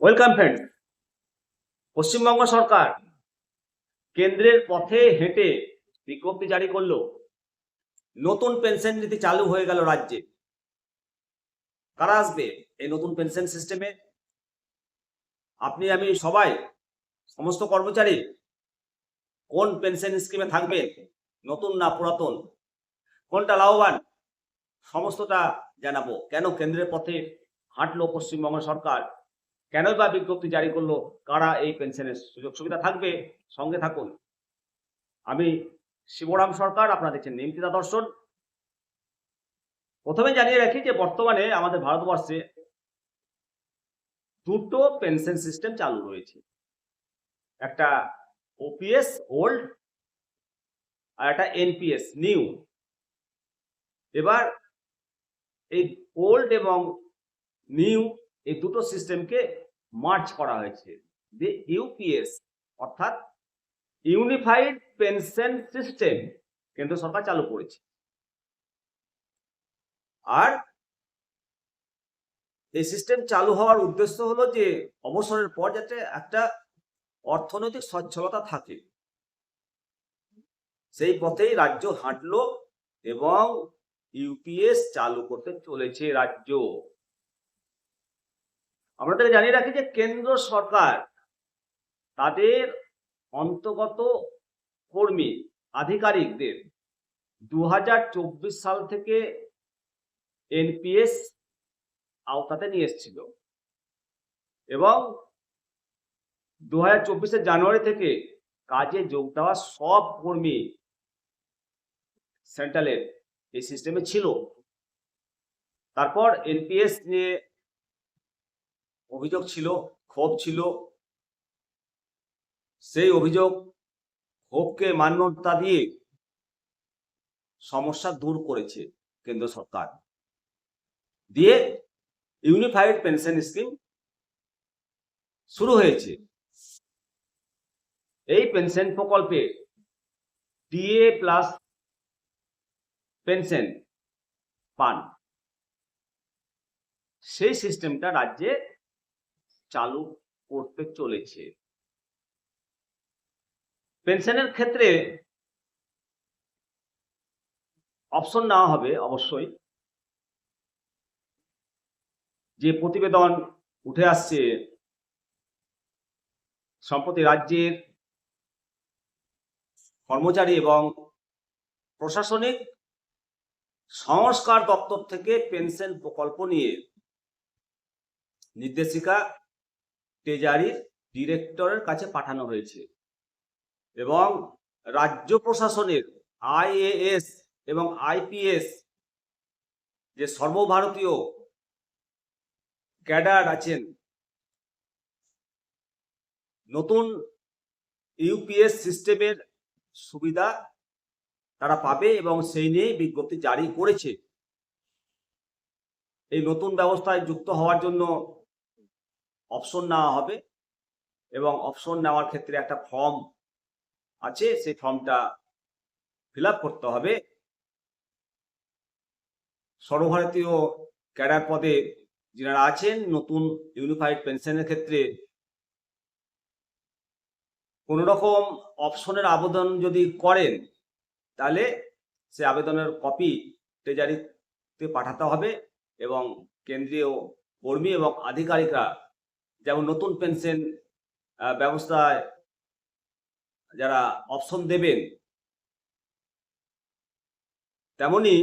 Welcome friend Paschimbanga সরকার কেন্দ্রের পথে হেঁটে বিজ্ঞপ্তি জারি করল, নতুন পেনশন নীতি চালু হয়ে গেল রাজ্যে। কারা আসবে এই নতুন পেনশন সিস্টেমে? আপনি, আমি সবাই, সমস্ত কর্মচারী, কোন পেনশন স্কিমে থাকবে নতুন না পুরাতন? কোনটা লাভবান? সমস্তটা জানাব। কেন কেন্দ্রের পথে হাঁটলো পশ্চিমবঙ্গ সরকার? কেন বা বিজ্ঞপ্তি জারি করল? কারা এই পেনশনের সুযোগ সুবিধা থাকবে? সঙ্গে থাকুন। আমি শিবরাম সরকার, আপনারা দেখছেন নিমতিতা দর্শন। প্রথমে জানিয়ে রাখি যে বর্তমানে আমাদের ভারতবর্ষে দুটো পেনশন সিস্টেম চালু রয়েছে। একটা ওপিএস ওল্ড আর একটা এনপিএস নিউ এবার এই ওল্ড এবং নিউ এই দুটো সিস্টেমকে মার্চ করা হয়েছে। যে ইউপিএস অর্থাৎ ইউনিফাইড পেনশন সিস্টেম কেন্দ্র সরকার চালু করেছে। আর এই সিস্টেম চালু হওয়ার উদ্দেশ্য হলো যে, অবসরের পর যাতে একটা অর্থনৈতিক সচ্ছলতা থাকে। সেই পথেই রাজ্য হাঁটলো এবং ইউপিএস চালু করতে চলেছে রাজ্য। আমাদের জানিয়ে রাখি যে কেন্দ্র সরকার তাদের অন্তর্গত কর্মী, আধিকারিকদের দু হাজার চব্বিশ সাল থেকে এনপিএস আওতাতে নিয়ে এসেছিল এবং দু হাজার জানুয়ারি থেকে কাজে যোগ দেওয়া সব কর্মী সেন্ট্রালের এই সিস্টেমে ছিল। তারপর এনপিএস নিয়ে অভিযোগ ছিল, ক্ষোভ ছিল। সেই অভিযোগ, ক্ষোভকে মান্যতা দিয়ে সমস্যা দূর করেছে কেন্দ্র সরকার। দিয়ে ইউনিফাইড পেনশন স্কিম শুরু হয়েছে। এই পেনশন প্রকল্পে ডিএ প্লাস পেনশন পান সেই সিস্টেমটা রাজ্যে চালু করতে চলেছে। পেনশনের ক্ষেত্রে অপশন নেওয়া হবে অবশ্যই। যে প্রতিবেদন উঠে আসছে, সম্প্রতি রাজ্যের কর্মচারী এবং প্রশাসনিক সংস্কার দপ্তর থেকে পেনশন প্রকল্প নিয়ে নির্দেশিকা ট্রেজারির ডিরেক্টরের কাছে পাঠানো হয়েছে। এবং রাজ্য প্রশাসনের আইএএস এবং আইপিএস যে সর্বভারতীয় ক্যাডার আছেন, নতুন ইউপিএস সিস্টেমের সুবিধা তারা পাবে এবং সেই নিয়ে বিজ্ঞপ্তি জারি করেছে। এই নতুন ব্যবস্থায় যুক্ত হওয়ার জন্য অপশন নেওয়া হবে এবং অপশন নেওয়ার ক্ষেত্রে একটা ফর্ম আছে, সেই ফর্মটা ফিল করতে হবে। সর্বভারতীয় ক্যাডার পদে যারা আছেন, নতুন ইউনিফাইড পেনশনের ক্ষেত্রে কোন রকম অপশনের আবেদন যদি করেন, তাহলে সে আবেদনের কপি ট্রেজারিতে পাঠাতে হবে এবং কেন্দ্রীয় কর্মী এবং আধিকারিকরা যেমন নতুন পেনশন ব্যবস্থায় যারা অপশন দেবেন, তেমনি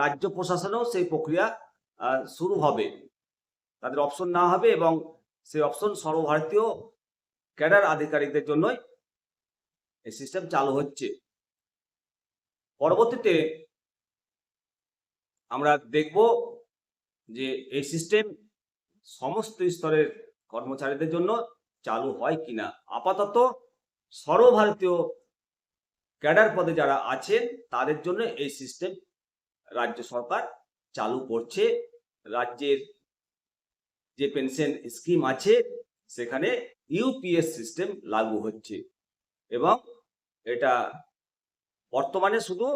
রাজ্য প্রশাসনেও সেই প্রক্রিয়া শুরু হবে। তাদের অপশন না হবে এবং সেই অপশন সর্বভারতীয় ক্যাডার আধিকারিকদের জন্যই এই সিস্টেম চালু হচ্ছে। পরবর্তীতে আমরা দেখব যে এই সিস্টেম সমস্ত স্তরের কর্মচারীদের জন্য চালু হয় কিনা। আপাতত সর্বভারতীয় ক্যাডার পদে যারা আছেন, তাদের জন্য এই সিস্টেম রাজ্য সরকার চালু করছে। রাজ্যের যে পেনশন স্কিম আছে, সেখানে ইউপিএস সিস্টেম লাগু হচ্ছে এবং এটা বর্তমানে শুধু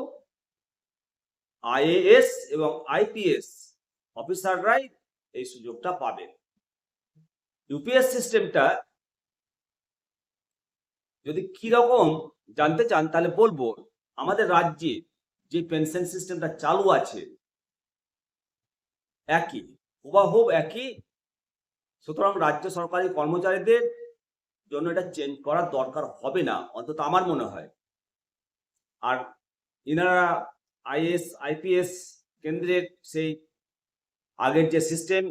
আইএএস এবং আইপিএস অফিসাররাই এই সুযোগটা পাবে ইউপিএস সিস্টেমটা যদি কি রকম জানতে চান, তাহলে বলব আমাদের রাজ্যে যে পেনশন সিস্টেমটা চালু আছে, একই, হুবাহুব একই। সুতরাং রাজ্য সরকারি কর্মচারীদের জন্য এটা চেঞ্জ করার দরকার হবে না, অন্তত আমার মনে হয়। আর ইনারা আইএস, আইপিএস কেন্দ্রের সেই আগের যে সিস্টেম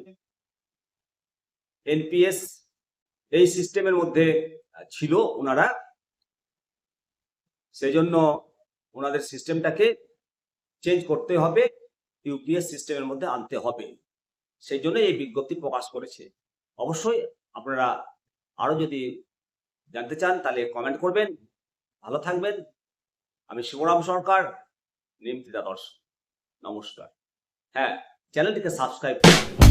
এনপিএস এই সিস্টেমের মধ্যে ছিল ওনারা। সেই জন্য ওনাদের সিস্টেমটাকে চেঞ্জ করতে হবে ইউপিএস সিস্টেমের মধ্যে আনতে হবে। সেই জন্য এই বিজ্ঞপ্তি প্রকাশ করেছে। অবশ্যই আপনারা আরও যদি জানতে চান, তাহলে কমেন্ট করবেন। ভালো থাকবেন। আমি শিবরাম সরকার, নিমতিদা দর্শক নমস্কার। হ্যাঁ চ্যানেলটিকে সাবস্ক্রাইব করুন।